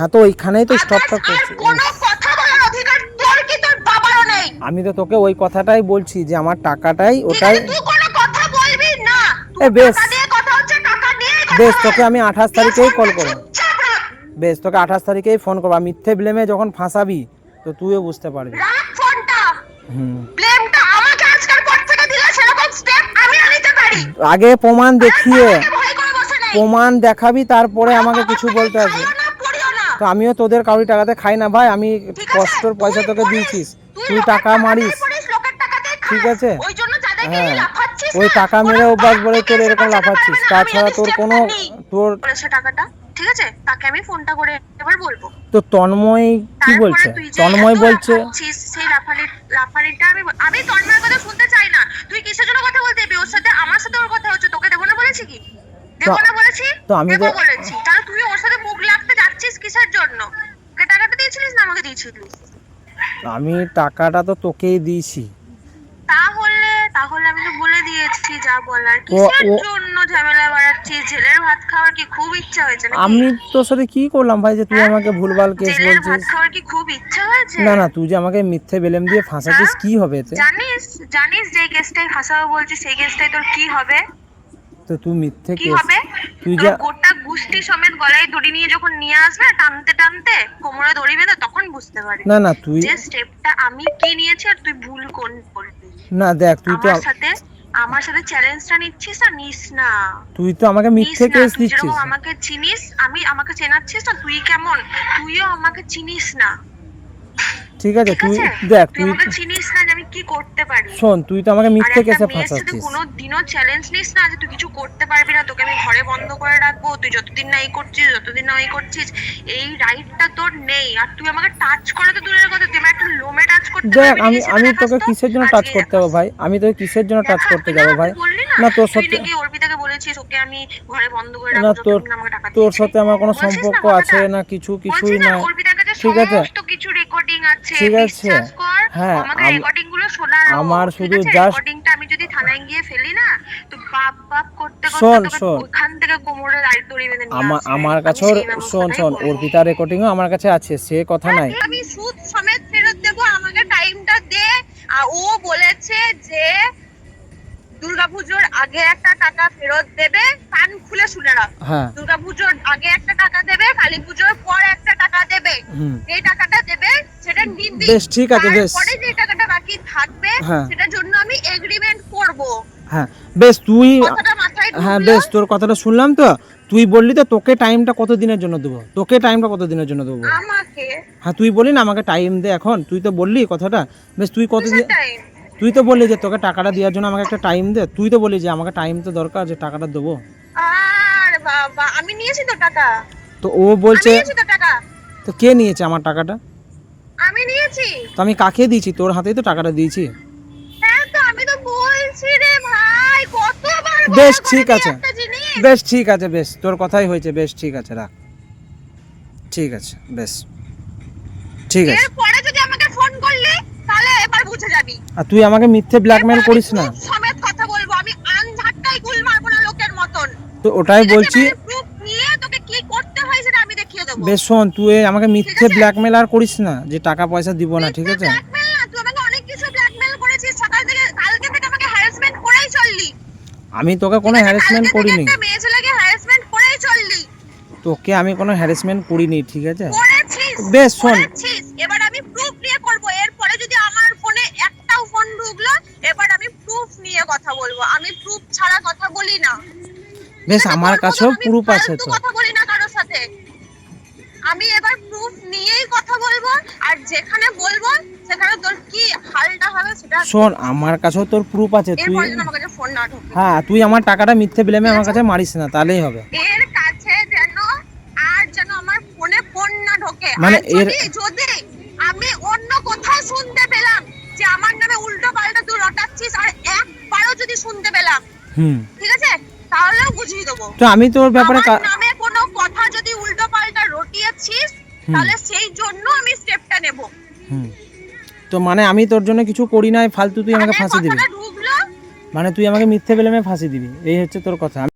হ্যাঁ তো ওইখানেই তো স্টপটা করছি। কোনো কথা বলার অধিকার তোর কি? তোর বাবারও নেই। আমি তো তোকে ওই কথাটাই বলছি যে আমার টাকাটাই ওটাই তুই কোনো কথা বলবি না। এ, বেশ। টাকা দিয়ে কথা হচ্ছে টাকা বেশ তোকে আমি আঠাশ তারিখেই কল করব। বেশ তোকে আঠাশ তারিখেই ফোন করব। আর মিথ্যে ব্লেমে যখন ফাঁসাবি তো তুইও বুঝতে পারবি। রাখ ফোনটা হুম। ব্লেমটা আমাকে আজকের পর থেকে দিলে সেরকম স্টেপ আমি নিতে পারি। আগে প্রমাণ দেখিয়ে ভয় করে বসে নেই। প্রমাণ দেখাবি তারপরে আমাকে কিছু বলতে হবে। তো আমিও তোদের কাউরি টাকাতে খাই না ভাই। আমি কষ্টর পয়সা তোকে দিয়েছিস। তুই টাকা মারিস। ঠিক আছে? ওই জন্য হ্যাঁ। ওই টাকা মেরে অভ্যাস বলে তোর এরকম লাফাচ্ছিস। তাছাড়া তোর কোনো তোর টাকাটা ঠিক আছে? তাকে আমি ফোনটা করে এবার বলব। তো তন্ময় কি বলছে? তন্ময় বলছে সেই লাফালি লাফালিটা আমি আমি তন্ময়ের কথা শুনতে চাই না। তুই কিসের জন্য কথা বলতে ওর সাথে আমার সাথে ওর কথা হচ্ছে তোকে দেবো না বলেছি কি? দেবো তো- না বলেছি? তো আমি তো- বলেছি তাহলে তুই ওর সাথে মুখ লাগতে যাচ্ছিস কিসের জন্য ওকে টাকাটা দিয়েছিলিস না আমাকে দিয়েছিলিস আমি টাকাটা তো তোকেই দিয়েছি। তাহলে তাহলে আমি তো বলে দিয়েছি যা বলার। কিসের জন্য ঝামেলা বাড়াচ্ছিস জেলের ভাত খাওয়ার কি খুব ইচ্ছা হয়েছে নাকি? আমি তোর সাথে কি করলাম ভাই যে তুই আমাকে ভুলভাল কেস জেলের ভাত বলছিস? খাওয়ার কি খুব ইচ্ছা হয়েছে? না না তুই যে আমাকে মিথ্যে বেলেম দিয়ে ফাঁসাচ্ছিস হ্যাঁ? কি হবে এতে? জানিস জানিস যে কেসটাই ফাঁসাবো বলছিস সেই কেসটাই তোর কি হবে? তো তুই মিথ্যে কি কেস হবে? তুই যা গোটা গুষ্টি সমেত গলায় দড়ি নিয়ে যখন নিয়ে আসবে টানতে টানতে কোমরে দড়ি বেঁধে তখন বুঝতে পারে না না তুই যে স্টেপটা আমি কি নিয়েছি আর তুই ভুল কোন করবি? না দেখ তুই তো আমার সাথে আমার সাথে চ্যালেঞ্জটা নিচ্ছিস না নিস না। তুই তো আমাকে মিথ্যে কেস দিচ্ছিস। আমাকে চিনিস আমি আমাকে চেনাচ্ছিস না তুই কেমন? তুইও আমাকে চিনিস না। ঠিক আছে তুই দেখ তুই তুই আমাকে চিনিস না আমি কি করতে পারি। শোন তুই তো আমাকে মিথ্যে কেসে ফাঁসাচ্ছিস। কোনো দিনও চ্যালেঞ্জ নিস না যে তুই কিছু করতে পারবি না তোকে আমি ঘরে বন্ধ করে রাখব তুই যতদিন না এই করছিস যতদিন না এই করছিস এই রাইটটা তোর নেই। আর তুই আমাকে টাচ করে তো দূরের কথা তুই আমার একটা লোমে টাচ করতে দেখ আমি আমি তোকে কিসের জন্য টাচ করতে। যাব ভাই? আমি তোকে কিসের জন্য টাচ করতে যাব ভাই? না। তোর সাথে নাকি অর্পিতাকে বলেছিস ওকে আমি ঘরে বন্ধ করে না রাখব তোর না টাকা তোর সাথে আমার কোনো সম্পর্ক আছে না কিছু কিছুই না, ঠিক আছে। কিছু রেকর্ডিং আছে ঠিক আছে। হ্যাঁ, আমাকে রেকর্ডিংগুলো শোনালো আমার শুধু just- রেকর্ডিংটা আমি যদি থানায় গিয়ে ফেলি না তো বাপ বাপ করতে করতে। ওখান থেকে কোমরে দাড়ি দড়ি বেঁধে আমার আমার সেই শোন শোন করব। অর্পিতার রেকর্ডিংও আমার কাছে আছে সে কথা নাই। আমি সুদ সমেত ফেরত দেবো আমাকে টাইমটা দে। আর ও বলেছে যে দুর্গাপুজোর আগে একটা টাকা ফেরত দেবে কান খুলে শুনে রাখ। হ্যাঁ। দুর্গাপুজোর আগে একটা টাকা দেবে কালী পুজোর পর একটা টাকা দেবে। টাকাটা দেবে সেটা বেশ, ঠিক আছে, বেশ। পরে যে টাকাটা বাকি থাকবে হ্যাঁ। সেটার জন্য আমি এগ্রিমেন্ট করব। হ্যাঁ বেশ তুই হ্যাঁ বেশ তোর কথাটা শুনলাম তো। তুই বললি তো তোকে টাইমটা কত দিনের জন্য দেবো? তোকে টাইমটা কত দিনের জন্য দেবো? আমাকে? হ্যাঁ তুই বলি না আমাকে টাইম দে এখন। তুই তো বললি কথাটা। বেশ তুই কত দিন তুই তো বললি যে তোকে টাকাটা দেওয়ার জন্য আমাকে একটা টাইম দে। তুই তো বললি যে আমাকে টাইম তো দরকার যে টাকাটা দেবো। আমি নিয়েছি তো টাকা। তো ও বলছে তো কে নিয়েছে আমার টাকাটা? আমি নিয়েছি? তো আমি কাকে দিয়েছি? তোর হাতেই তো টাকাটা দিয়েছি। হ্যাঁ তো আমি তো বলছি রে ভাই কতবার বেশ, ঠিক আছে। বেশ ঠিক আছে বেশ তোর কথাই হয়েছে বেশ ঠিক আছে রাখ। ঠিক আছে বেশ। ঠিক আছে। এরপরে যদি আমাকে ফোন করলি তাহলে এবার বুঝে যাবি। আর তুই আমাকে মিথ্যে ব্ল্যাকমেল করিস না? সমেত কথা বলব? আমি আনঝাটকাই গুল মারবো না লোকের মতন। তো ওটাই বলছি প্রুফ নিয়ে তোকে কি করতে হয় সেটা আমি দেখিয়ে দেবো বেশ শোন তুই আমাকে মিথ্যে ব্ল্যাকমেল আর করিস না যে টাকা পয়সা দিব না ঠিক আছে? আমি তোকে কোনো হ্যারাসমেন্ট করিনি। তোকে আমি কোনো হ্যারাসমেন্ট করিনি ঠিক আছে? বেশ, শোন। এবার আমি প্রুফ নিয়ে করব। এরপরে যদি আমার ফোনে একটাও ফোন ঢুকলো এবার আমি প্রুফ নিয়ে কথা বলব। আমি প্রুফ ছাড়া কথা বলি না। বেশ আমার কাছেও প্রুফ আছে তো। যেখানে বলব সেখানে তোর কি হালটা হবে সেটা শোন আমার কাছেও তোর প্রুফ আছে তুই আমার কাছে ফোন না ঢোকে। হ্যাঁ তুই আমার টাকাটা মিথ্যে ব্লেমে আমার কাছে মারিস না তাহলেই হবে। এর কাছে যেন আর যেন আমার ফোনে ফোন না ঢোকে। মানে এর- যদি আমি অন্য কোথাও শুনতে পেলাম যে আমার নামে উল্টো পাল্টা তুই রটাচ্ছিস আর একবারও যদি শুনতে পেলাম হুম। ঠিক আছে? তাহলেও বুঝিয়ে দেবো। তো আমি তোর ব্যাপারে নামে কোনো কথা যদি উল্টো পাল্টা রটিয়েছিস। তাহলে সেই জন্য আমি স্টেপটা নেব। হুম। তো মানে আমি তোর জন্য কিছু করি নাই ফালতু তুই আমাকে ফাঁসি দিবি? ঢুকলো। মানে তুই আমাকে মিথ্যে বেলেমে ফাঁসি দিবি? এই হচ্ছে তোর কথা।